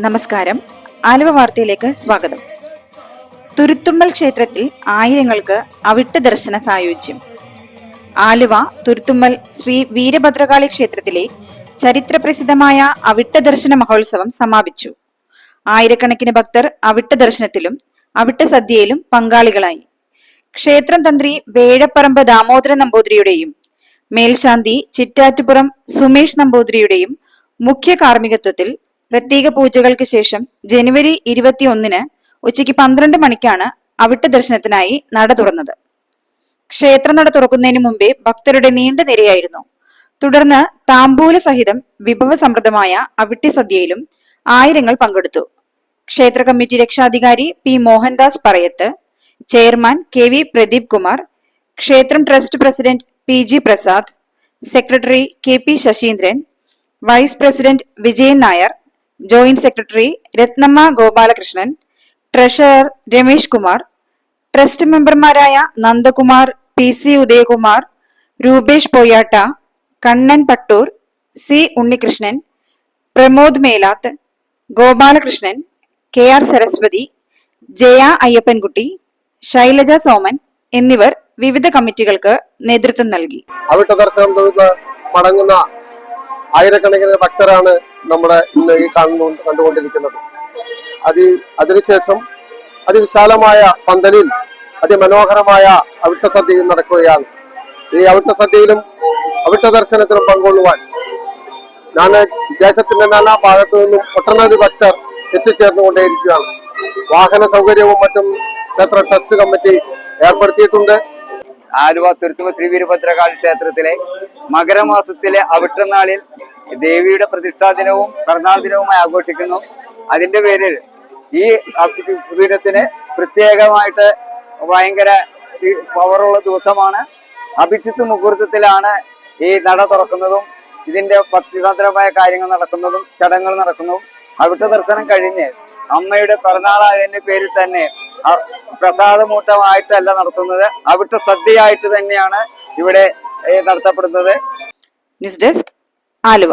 നമസ്കാരം. ആലുവ വാർത്തയിലേക്ക് സ്വാഗതം. തുരുത്തുമ്മൽ ക്ഷേത്രത്തിൽ ആയിരങ്ങൾക്ക് അവിട്ട് ദർശന സായുജ്യം. ആലുവ തുരുത്തുമ്മൽ ശ്രീ വീരഭദ്രകാളി ക്ഷേത്രത്തിലെ ചരിത്രപ്രസിദ്ധമായ അവിട്ട ദർശന മഹോത്സവം സമാപിച്ചു. ആയിരക്കണക്കിന് ഭക്തർ അവിട്ട ദർശനത്തിലും അവിട്ട സദ്യയിലും പങ്കാളികളായി. ക്ഷേത്രം തന്ത്രി വേഴപ്പറമ്പ് ദാമോദരൻ നമ്പൂതിരിയുടെയും മേൽശാന്തി ചിറ്റാറ്റുപുറം സുമേഷ് നമ്പൂതിരിയുടെയും മുഖ്യ കാർമ്മികത്വത്തിൽ പ്രത്യേക പൂജകൾക്ക് ശേഷം ജനുവരി ഇരുപത്തിയൊന്നിന് ഉച്ചയ്ക്ക് പന്ത്രണ്ട് മണിക്കാണ് അവിട്ട ദർശനത്തിനായി നട തുറന്നത്. ക്ഷേത്രനട തുറക്കുന്നതിന് മുമ്പേ ഭക്തരുടെ നീണ്ട നിരയായിരുന്നു. തുടർന്ന് താമ്പൂല സഹിതം വിഭവസമൃദ്ധമായ അവിട്ടി സദ്യയിലും ആയിരങ്ങൾ പങ്കെടുത്തു. ക്ഷേത്ര കമ്മിറ്റി രക്ഷാധികാരി P Mohandas Parayath chairman K V Pradeep Kumar ക്ഷേത്രം trust president P G Prasad secretary K P Sasheendran vice president Vijayan Nair joint secretary Rathnamma Gopalakrishnan treasurer Ramesh Kumar trust മെമ്പർമാരായ Nandakumar P C Udayakumar Rupesh Poyyatta Kannan Pattoor C Unnikrishnan Pramod Melath Gopalakrishnan K R Saraswathi Jaya Ayyappankutty Shailaja Soman എന്നിവർ വിവിധ കമ്മിറ്റികൾക്ക് നേതൃത്വം നൽകി. അവിട്ട ദർശനം മടങ്ങുന്ന ആയിരക്കണക്കിന് ഭക്തരാണ് നമ്മുടെ ഇന്ന് ഈ കണ്ടുകൊണ്ടിരിക്കുന്നത്. അത് അതിനുശേഷം അതിവിശാലമായ പന്തലിൽ അതിമനോഹരമായ അവിട്ട സദ്യയും നടക്കുകയാണ്. ഈ അവിട്ട സദ്യയിലും അവിട്ട ദർശനത്തിലും പങ്കൊള്ളുവാൻ നാനാ ദേശത്തിന്റെ നാനാ ഭാഗത്തു നിന്നും ഒട്ടനവധി ഭക്തർ എത്തിച്ചേർന്നുകൊണ്ടേയിരിക്കുകയാണ്. വാഹന സൗകര്യവും മറ്റും ക്ഷേത്ര ട്രസ്റ്റ് കമ്മിറ്റി ഏർപ്പെടുത്തിയിട്ടുണ്ട്. ആലുവ തുരുത്തുമ ശ്രീ വീരഭദ്രകാളി ക്ഷേത്രത്തിലെ മകരമാസത്തിലെ അവിട്ടനാളിൽ ദേവിയുടെ പ്രതിഷ്ഠാ ദിനവും പിറന്നാൾ ദിനവുമായി ആഘോഷിക്കുന്നു. അതിന്റെ പേരിൽ ഈ ദിനത്തിന് പ്രത്യേകമായിട്ട് ഭയങ്കര പവറുള്ള ദിവസമാണ്. അഭിജിത്ത് മുഹൂർത്തത്തിലാണ് ഈ നട തുറക്കുന്നതും ഇതിന്റെ ഭക്തിസാന്ദ്രമായ കാര്യങ്ങൾ നടക്കുന്നതും ചടങ്ങുകൾ നടക്കുന്നതും അവിടുത്തെ ദർശനം കഴിഞ്ഞ് അമ്മയുടെ പിറന്നാളായതിന്റെ പേരിൽ തന്നെ പ്രസാദമൂട്ടമായിട്ടല്ല നടത്തുന്നത്. അവിടുത്തെ സദ്യയായിട്ട് തന്നെയാണ് ഇവിടെ നടത്തപ്പെടുന്നത്. News desk Aluva.